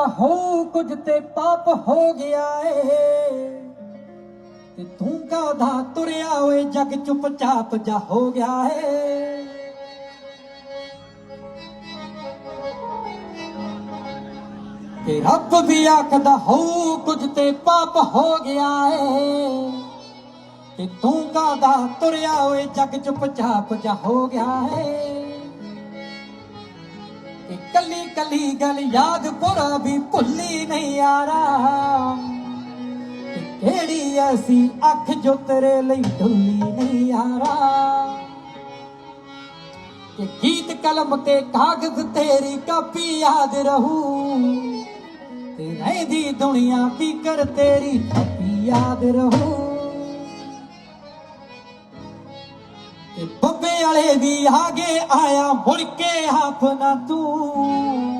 ਆਖਦਾ ਹੋ ਕੁਝ ਤੇ ਪਾਪ ਹੋ ਗਿਆ ਏ। ਤੇ ਤੂੰ ਕਾਦਾ ਤੁਰਿਆ ਓਏ, ਜਗ ਚੁੱਪਚਾਪ ਜਾ ਹੋ ਗਿਆ ਏ। ਤੇ ਰੱਬ ਵੀ ਆਖਦਾ ਹੋ ਕੁਝ ਤੇ ਪਾਪ ਹੋ ਗਿਆ ਏ। ਤੇ ਤੂੰ ਕਾਦਾ ਤੁਰਿਆ ਓਏ, ਜਗ ਚੁੱਪਚਾਪ ਜਾ ਹੋ ਗਿਆ ਏ। ਕੱਲੀ ਗੱਲ ਯਾਦ ਪੁਰਾ ਵੀ ਭੁੱਲੀ ਨਹੀਂ ਯਾਰਾ ਕਿਹੜੀ ਐਸੀ ਅੱਖ ਜੋ ਤੇਰੇ ਲਈ ਢੁੱਲੀ ਨਹੀਂ ਯਾਰਾ ਕਿ ਗੀਤ ਕਲਮ ਤੇ ਕਾਗਜ਼ ਤੇਰੀ ਕਾਪੀ ਯਾਦ ਰਹੂ। ਤੇ ਰਹਿੰਦੀ ਦੁਨੀਆ ਫਿਕਰ ਤੇਰੀ ਕਾਪੀ ਯਾਦ ਰਹੂ। ਤੇ ਬੱਬੇ ਵਾਲੇ ਵੀ ਆਗੇ ਆਇਆ ਮੁੜ ਕੇ ਹੱਥ ਨਾ ਤੂੰ।